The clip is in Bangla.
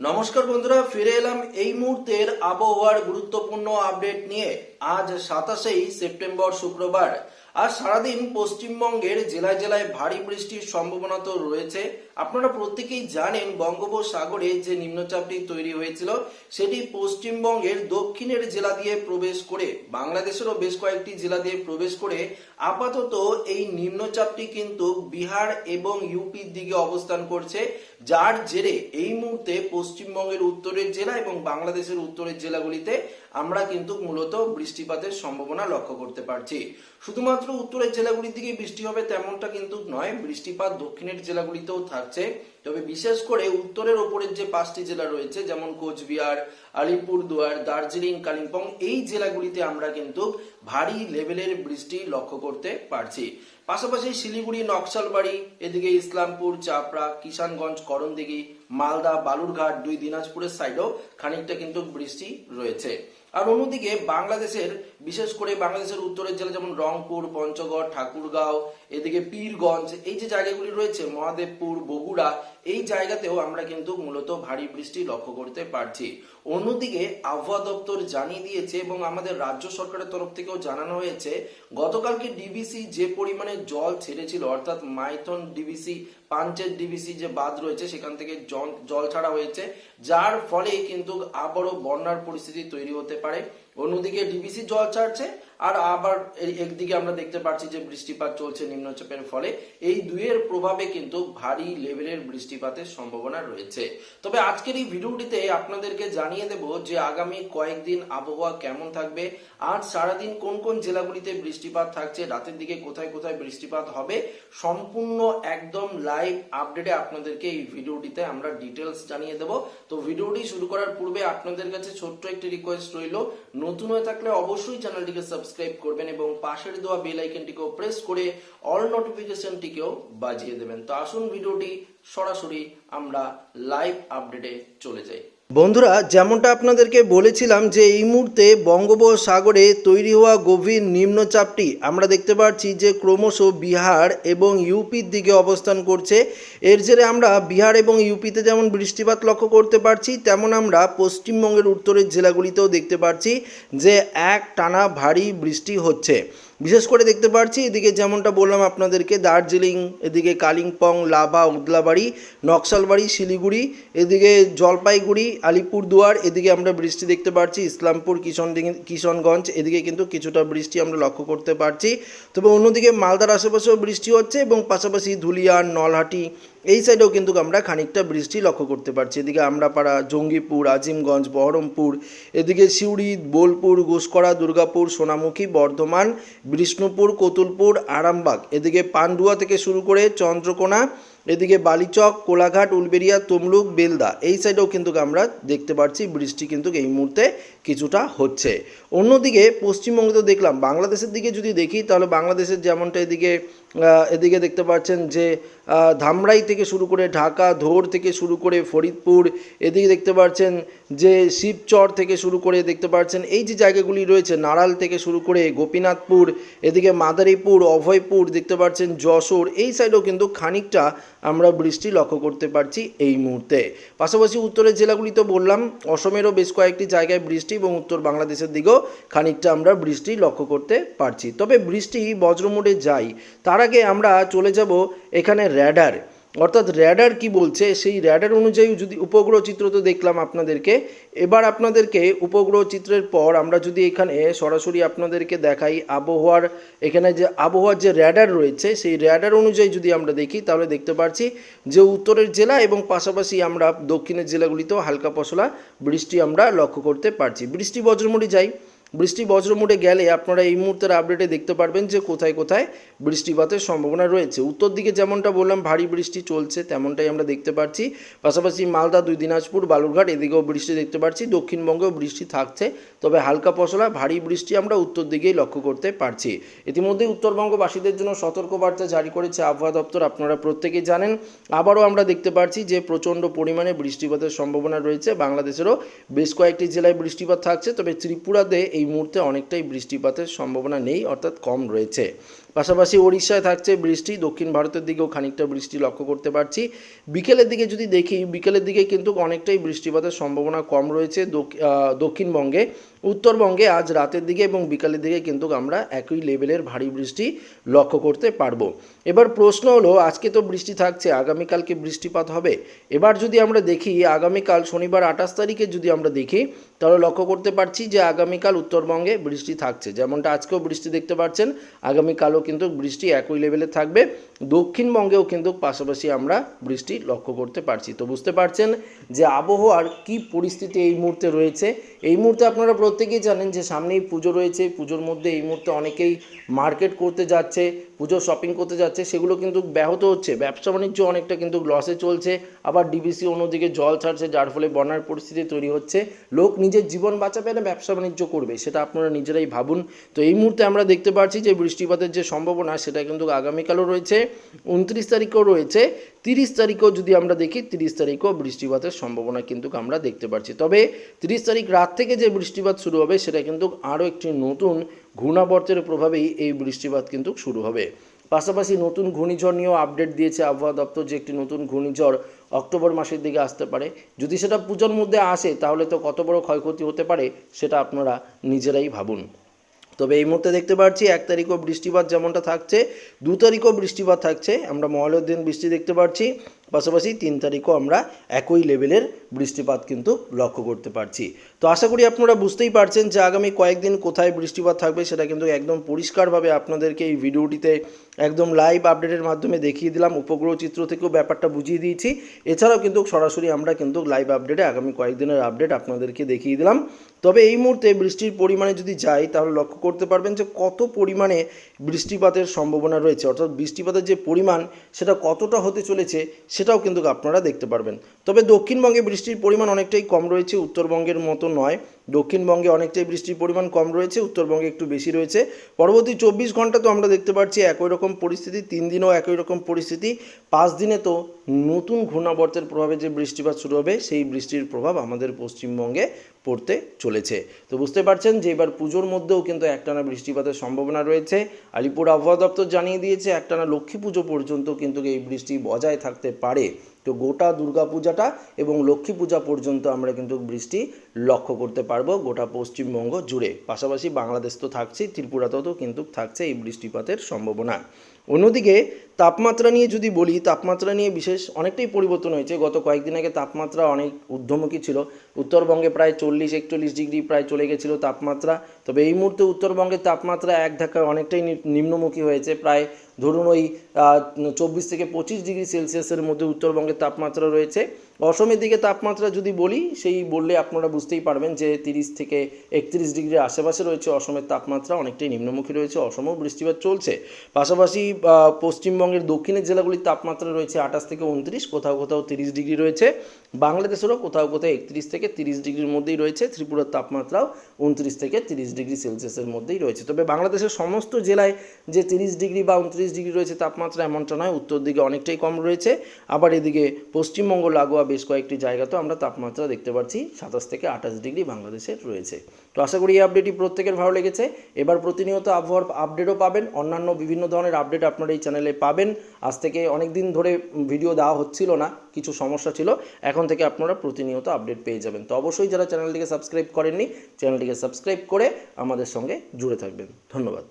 নমস্কার বন্ধুরা ফিরে এলাম এই মুহূর্তের আবহাওয়ার গুরুত্বপূর্ণ আপডেট নিয়ে। আজ সাতাশেই সেপ্টেম্বর শুক্রবার। আর সারাদিন পশ্চিমবঙ্গের জেলায় জেলায় ভারী বৃষ্টির সম্ভাবনা তো রয়েছে। আপনারা প্রত্যেকেই জানেন বঙ্গোপসাগরে যে নিম্নচাপটি তৈরি হয়েছিল, সেটি পশ্চিমবঙ্গের দক্ষিণের জেলা দিয়ে প্রবেশ করে, বাংলাদেশেরও বেশ কয়েকটি জেলা দিয়ে প্রবেশ করে আপাতত এই নিম্নচাপটি কিন্তু বিহার এবং ইউপির দিকে অবস্থান করছে। যার জেরে এই মুহূর্তে পশ্চিমবঙ্গের উত্তরের জেলা এবং বাংলাদেশের উত্তরের জেলাগুলিতে আমরা কিন্তু মূলত বৃষ্টিপাতের সম্ভাবনা লক্ষ্য করতে পারছি। শুধুমাত্র উত্তরের জেলাগুলির দিকে বৃষ্টি হবে, তেমনটা কিন্তু নয়। বৃষ্টিপাত দক্ষিণের জেলাগুলিতেও থাকছে। তবে বিশেষ করে উত্তরের ওপরের যে পাঁচটি জেলা রয়েছে, যেমন কোচবিহার আলিপুরদুয়ার দার্জিলিং, কালিম্পং, এই জেলাগুলিতে আমরা কিন্তু ভারী লেভেলের বৃষ্টি লক্ষ্য করতে পারছি। পাশাপাশি শিলিগুড়ি, নকশালবাড়ি, এদিকে ইসলামপুর, চাপড়া, কিষানগঞ্জ, করণদিঘি, মালদা, বালুরঘাট, দুই দিনাজপুরের সাইডেও খানিকটা কিন্তু বৃষ্টি রয়েছে। আর অন্যদিকে বাংলাদেশের, বিশেষ করে বাংলাদেশের উত্তরের জেলা যেমন রংপুর, পঞ্চগড়, ঠাকুরগাঁও, এদিকে পীরগঞ্জ, এই যে জায়গাগুলি রয়েছে, মহাদেবপুর, বগুড়া, এই জায়গাতেও আমরা কিন্তু মূলত ভারী বৃষ্টি লক্ষ্য করতে পারছি। অন্যদিকে আবহাওয়া দপ্তর জানিয়ে দিয়েছে এবং আমাদের রাজ্য সরকারের তরফ থেকেও জানানো হয়েছে, গতকালকে ডিবিসি যে পরিমাণে জল ছেড়েছিল, অর্থাৎ মাইথন ডিবিসি পাঞ্চেত ডিবিসি যে বাঁধ রয়েছে, সেখান থেকে জল ছাড়া হয়েছে, যার ফলে কিন্তু আবারও বন্যার পরিস্থিতি তৈরি হতে পারে। অন্যদিকে ডিবিসি জল ছাড়ছে। আর আবার একদিকে আমরা দেখতে পাচ্ছি যে বৃষ্টিপাত চলছে নিম্নচাপের ফলে। এই দুইয়ের প্রভাবে কিন্তু ভারী লেভেলের বৃষ্টিপাতের সম্ভাবনা রয়েছে। তবে আজকের এই ভিডিওটিতে আপনাদেরকে জানিয়ে দেব যে আগামী কয়েকদিন আবহাওয়া কেমন থাকবে আজ সারাদিন কোন কোন জেলাগুলিতে বৃষ্টিপাত থাকছে, রাতের দিকে কোথায় কোথায় বৃষ্টিপাত হবে, সম্পূর্ণ একদম লাইভ আপডেটে আপনাদেরকে এই ভিডিওটিতে আমরা ডিটেলস জানিয়ে দেব। তো ভিডিওটি শুরু করার পূর্বে আপনাদের কাছে ছোট্ট একটি রিকোয়েস্ট রইল, নতুন হয়ে থাকলে অবশ্যই চ্যানেলটিকে সাবস্ক্রাইব করবেন এবং পাশের দেওয়া বেল আইকনটিকেও প্রেস করে অল নোটিফিকেশনটিকেও বাজিয়ে দেবেন। তো আসুন ভিডিওটি সরাসরি আমরা লাইভ আপডেটে চলে যাই। বন্ধুরা, যেমনটা আপনাদেরকে বলেছিলাম যে এই মুহূর্তে বঙ্গোপসাগরে তৈরি হওয়া গভীর নিম্নচাপটি আমরা দেখতে পাচ্ছি যে ক্রমশ বিহার এবং ইউপির দিকে অবস্থান করছে। এর জেরে আমরা বিহার এবং ইউপিতে যেমন বৃষ্টিপাত লক্ষ্য করতে পারছি, তেমন আমরা পশ্চিমবঙ্গের উত্তরের জেলাগুলিতেও দেখতে পাচ্ছি যে এক টানা ভারী বৃষ্টি হচ্ছে। বিশেষ করে দেখতে পাচ্ছি এদিকে যেমনটা বললাম আপনাদেরকে, দার্জিলিং, এদিকে কালিম্পং, লাভা, উদলাবাড়ি, নকশালবাড়ি, শিলিগুড়ি, এদিকে জলপাইগুড়ি, আলিপুরদুয়ার, এদিকে আমরা বৃষ্টি দেখতে পাচ্ছি ইসলামপুর, কিষণ কিষণগঞ্জ, এদিকে কিন্তু কিছুটা বৃষ্টি আমরা লক্ষ্য করতে পারছি। তবে অন্যদিকে মালদার আশেপাশেও বৃষ্টি হচ্ছে এবং পাশাপাশি ধুলিয়ান, নলহাটি এই সাইডেও কিন্তু আমরা খানিকটা বৃষ্টি লক্ষ্য করতে পারছি। এদিকে আমরাপাড়া, জঙ্গিপুর, আজিমগঞ্জ, বহরমপুর, এদিকে সিউড়ি, বোলপুর ঘুষকরা দুর্গাপুর, সোনামুখী, বর্ধমান, বিষ্ণুপুর, কতুলপুর, আরামবাগ। এদিকে পান্ডুয়া থেকে শুরু করে চন্দ্রকোনা, এদিকে বালিচক, কোলাঘাট উলবেরিয়া তমলুক, বেলদা। এই সাইডেও কিন্তু আমরা দেখতে পাচ্ছি বৃষ্টি কিন্তু এই মুহূর্তে কিছুটা হচ্ছে। অন্যদিকে পশ্চিমবঙ্গে তো দেখলাম, বাংলাদেশের দিকে যদি দেখি, তাহলে বাংলাদেশের যেমনটা এদিকে এদিকে দেখতে পাচ্ছেন যে ধামরাই থেকে শুরু করে ঢাকা, ধোর থেকে শুরু করে ফরিদপুর, এদিকে দেখতে পাচ্ছেন যে, শিবচর থেকে শুরু করে দেখতে পাচ্ছেন, এই যে জায়গাগুলি রয়েছে নাড়াল থেকে শুরু করে গোপীনাথপুর, এদিকে মাদারীপুর, অভয়পুর দেখতে পাচ্ছেন, যশোর, এই সাইডেও কিন্তু খানিকটা আমরা বৃষ্টি লক্ষ্য করতে পারছি এই মুহূর্তে। পাশাপাশি উত্তরের জেলাগুলিতে বললাম, অসমেরও বেশ কয়েকটি জায়গায় বৃষ্টি এবং উত্তর বাংলাদেশের দিকেও খানিকটা আমরা বৃষ্টি লক্ষ্য করতে পারছি। তবে বৃষ্টি বজ্রমোডে যাই, তার আগে আমরা চলে যাব এখানে র্যাডার অর্থাৎ র্যাডার কি বলছে, সেই র্যাডার অনুযায়ী যদি উপগ্রহ চিত্র তো দেখলাম আপনাদেরকে, এবার আপনাদেরকে উপগ্রহ চিত্রের পর আমরা যদি এখানে সরাসরি আপনাদেরকে দেখাই আবহাওয়ার, এখানে যে আবহাওয়ার যে র্যাডার রয়েছে, সেই র্যাডার অনুযায়ী যদি আমরা দেখি, তাহলে দেখতে পাচ্ছি যে উত্তরের জেলা এবং পাশাপাশি আমরা দক্ষিণের জেলাগুলিতেও হালকা পশলা বৃষ্টি আমরা লক্ষ্য করতে পারছি। বৃষ্টি বজ্রমুড়ি যাই বৃষ্টি বজ্রমুটে গেলে আপনারা এই মুহূর্তের আপডেটে দেখতে পারবেন যে কোথায় কোথায় বৃষ্টিপাতের সম্ভাবনা রয়েছে। উত্তর দিকে যেমনটা বললাম, ভারী বৃষ্টি চলছে, তেমনটাই আমরা দেখতে পাচ্ছি। পাশাপাশি মালদা, দুই দিনাজপুর, বালুরঘাট এদিকেও বৃষ্টি দেখতে পাচ্ছি। দক্ষিণবঙ্গেও বৃষ্টি থাকছে, তবে হালকা পশলা, ভারী বৃষ্টি আমরা উত্তর দিকেই লক্ষ্য করতে পারছি। ইতিমধ্যে উত্তরবঙ্গবাসীদের জন্য সতর্কবার্তা জারি করেছে আবহাওয়া দপ্তর, আপনারা প্রত্যেকেই জানেন। আবারও আমরা দেখতে পাচ্ছি যে প্রচণ্ড পরিমাণে বৃষ্টিপাতের সম্ভাবনা রয়েছে। বাংলাদেশেরও বেশ কয়েকটি জেলায় বৃষ্টিপাত থাকছে, তবে ত্রিপুরাতে এই মুহূর্তে অনেকটাই বৃষ্টিপাতের সম্ভাবনা নেই অর্থাৎ কম রয়েছে। পাশাপাশি ওড়িশায় থাকছে বৃষ্টি, দক্ষিণ ভারতের দিকেও খানিকটা বৃষ্টি লক্ষ্য করতে পারছি। বিকেলের দিকে যদি দেখি, বিকেলের দিকে কিন্তু অনেকটাই বৃষ্টিপাতের সম্ভাবনা কম রয়েছে দক- দক্ষিণবঙ্গে। উত্তরবঙ্গে আজ রাতের দিকে এবং বিকালের দিকে কিন্তু আমরা একই লেভেলের ভারী বৃষ্টি লক্ষ্য করতে পারব। এবার প্রশ্ন হলো, আজকে তো বৃষ্টি থাকছে, আগামীকালকে বৃষ্টিপাত হবে? এবার যদি আমরা দেখি, আগামীকাল শনিবার আঠাশ তারিখে যদি আমরা দেখি, তাহলে লক্ষ্য করতে পারছি যে আগামীকাল উত্তরবঙ্গে বৃষ্টি থাকছে। যেমনটা আজকেও বৃষ্টি দেখতে পাচ্ছেন, আগামীকালও কিন্তু বৃষ্টি একই লেভেলে থাকবে। দক্ষিণবঙ্গেও কিন্তু পাশাপাশি আমরা বৃষ্টি লক্ষ্য করতে পারছি। তো বুঝতে পারছেন যে আবহাওয়ার কি পরিস্থিতি এই মুহূর্তে রয়েছে এই মুহূর্তে আপনারা প্রত্যেকেই জানেন যে সামনেই পুজো রয়েছে, পুজোর মধ্যে এই মুহূর্তে অনেকেই মার্কেট করতে যাচ্ছে, পুজো শপিং করতে যাচ্ছে, সেগুলো কিন্তু ব্যাহত হচ্ছে। ব্যবসা বাণিজ্য অনেকটা কিন্তু লসে চলছে, আবার ডিবিসি অন্যদিকে জল ছাড়ছে, যার ফলে বন্যার পরিস্থিতি তৈরি হচ্ছে। লোক নিজের জীবন বাঁচাবে না, ব্যবসা বাণিজ্য করবে, সেটা আপনারা নিজেরাই ভাবুন। তো এই মুহূর্তে আমরা দেখতে পাচ্ছি যে বৃষ্টিপাতের যে সম্ভাবনা, সেটা কিন্তু আগামীকালও রয়েছে, উনত্রিশ তারিখেও রয়েছে। তিরিশ তারিখেও যদি আমরা দেখি, তিরিশ তারিখেও বৃষ্টিপাতের সম্ভাবনা কিন্তু আমরা দেখতে পাচ্ছি। তবে তিরিশ তারিখ রাত থেকে যে বৃষ্টিপাত শুরু হবে, সেটা কিন্তু আরও একটি নতুন ঘূর্ণাবর্তের প্রভাবেই এই বৃষ্টিপাত কিন্তু শুরু হবে। পাশাপাশি নতুন ঘূর্ণিঝড় নিয়েও আপডেট দিয়েছে আবহাওয়া দপ্তর যে একটি নতুন ঘূর্ণিঝড় অক্টোবর মাসের দিকে আসতে পারে। যদি সেটা পুজোর মধ্যে আসে, তাহলে তো কত বড় ক্ষয়ক্ষতি হতে পারে, সেটা আপনারা নিজেরাই ভাবুন। তবে এই মুহূর্তে দেখতে পাচ্ছি এক তারিখও বৃষ্টিপাত যেমনটা থাকছে, দু তারিখও বৃষ্টিপাত থাকছে। আমরা মহালয়ের দিন বৃষ্টি দেখতে পাচ্ছি পাশাপাশি তিন তারিখও আমরা একই লেভেলের বৃষ্টিপাত কিন্তু লক্ষ্য করতে পারছি। তো আশা করি আপনারা বুঝতেই পারছেন যে আগামী কয়েকদিন কোথায় বৃষ্টিপাত থাকবে সেটা কিন্তু একদম পরিষ্কারভাবে আপনাদেরকে এই ভিডিওটিতে একদম লাইভ আপডেটের মাধ্যমে দেখিয়ে দিলাম। উপগ্রহ চিত্র থেকেও ব্যাপারটা বুঝিয়ে দিয়েছি। এছাড়াও কিন্তু সরাসরি আমরা কিন্তু লাইভ আপডেটে আগামী কয়েকদিনের আপডেট আপনাদেরকে দেখিয়ে দিলাম। তবে এই মুহূর্তে বৃষ্টির পরিমাণে যদি যাই, তাহলে লক্ষ্য করতে পারবেন যে কত পরিমাণে বৃষ্টিপাতের সম্ভাবনা রয়েছে। অর্থাৎ বৃষ্টিপাতের যে পরিমাণ, সেটা কতটা হতে চলেছে সেটাও কিন্তু আপনারা দেখতে পারবেন। তবে দক্ষিণবঙ্গে বৃষ্টির পরিমাণ অনেকটাই কম রয়েছে, উত্তরবঙ্গের মতো নয়। দক্ষিণবঙ্গে অনেকটাই বৃষ্টির পরিমাণ কম রয়েছে, উত্তরবঙ্গে একটু বেশি রয়েছে। পরবর্তী চব্বিশ ঘণ্টা তো আমরা দেখতে পাচ্ছি একই রকম পরিস্থিতি, তিন দিনেও একই রকম পরিস্থিতি। পাঁচ দিনে তো নতুন ঘূর্ণাবর্তের প্রভাবে যে বৃষ্টিপাত শুরু হবে, সেই বৃষ্টির প্রভাব আমাদের পশ্চিমবঙ্গে পড়তে চলেছে। তো বুঝতে পারছেন যে এবার পুজোর মধ্যেও কিন্তু একটানা বৃষ্টিপাতের সম্ভাবনা রয়েছে। আলিপুর আবহাওয়া দপ্তর জানিয়ে দিয়েছে, একটানা লক্ষ্মী পুজো পর্যন্ত কিন্তু এই বৃষ্টি বজায় থাকতে পারে। তো গোটা দুর্গা পূজাটা এবং লক্ষ্মী পূজা পর্যন্ত আমরা কিন্তু বৃষ্টি লক্ষ্য করতে পারব গোটা পশ্চিমবঙ্গ জুড়ে। পাশাপাশি বাংলাদেশ তো থাকছেই, ত্রিপুরাতেও কিন্তু থাকছে এই বৃষ্টিপাতের সম্ভাবনা। অন্যদিকে তাপমাত্রা নিয়ে যদি বলি, তাপমাত্রা নিয়ে বিশেষ অনেকটাই পরিবর্তন হয়েছে। গত কয়েকদিন আগে তাপমাত্রা অনেক ঊর্ধ্বমুখী ছিল। উত্তরবঙ্গে প্রায় চল্লিশ, একচল্লিশ ডিগ্রি প্রায় চলে গেছিল তাপমাত্রা। তবে এই মুহূর্তে উত্তরবঙ্গের তাপমাত্রা এক ধাক্কায় অনেকটাই নিম্নমুখী হয়েছে। প্রায় ধরুন ওই চব্বিশ থেকে পঁচিশ ডিগ্রি সেলসিয়াসের মধ্যে উত্তরবঙ্গের তাপমাত্রা রয়েছে। অসমের দিকে তাপমাত্রা যদি বলি, সেই বললে আপনারা বুঝতেই পারবেন যে তিরিশ থেকে একত্রিশ ডিগ্রির আশেপাশে রয়েছে অসমের তাপমাত্রা, অনেকটাই নিম্নমুখী রয়েছে, অসমও বৃষ্টিপাত চলছে। পাশাপাশি পশ্চিমবঙ্গের দক্ষিণের জেলাগুলির তাপমাত্রা রয়েছে আঠাশ থেকে উনত্রিশ, কোথাও কোথাও তিরিশ ডিগ্রি রয়েছে। বাংলাদেশেরও কোথাও কোথাও একত্রিশ থেকে তিরিশ ডিগ্রির মধ্যেই রয়েছে, ত্রিপুরার তাপমাত্রাও উনত্রিশ থেকে তিরিশ ডিগ্রি সেলসিয়াসের মধ্যেই রয়েছে। তবে বাংলাদেশের সমস্ত জেলায় যে তিরিশ ডিগ্রি বা উনত্রিশ ডিগ্রি রয়েছে তাপমাত্রা এমনটা নয়, উত্তর দিকে অনেকটাই কম রয়েছে। আবার এদিকে পশ্চিমবঙ্গ, লাগোয়া বেশ কয়েকটি জায়গাতেও আমরা তাপমাত্রা দেখতে পাচ্ছি, সাতাশ থেকে আঠাশ ডিগ্রি বাংলাদেশের রয়েছে। তো আশা করি এই আপডেটটি প্রত্যেকের ভালো লেগেছে। এবার প্রতিনিয়ত আবহাওয়ার আপডেটও পাবেন, অন্যান্য বিভিন্ন ধরনের আপডেট আপনারা এই চ্যানেলে পাবেন। আজ থেকে অনেক দিন ধরে ভিডিও দেওয়া হচ্ছিল না, কিছু সমস্যা ছিল, এখন থেকে আপনারা প্রতিনিয়ত আপডেট পেয়ে যাবেন। তো অবশ্যই যারা চ্যানেলটিকে সাবস্ক্রাইব করেননি চ্যানেলটিকে সাবস্ক্রাইব করে আমাদের সঙ্গে জুড়ে থাকবেন। ধন্যবাদ।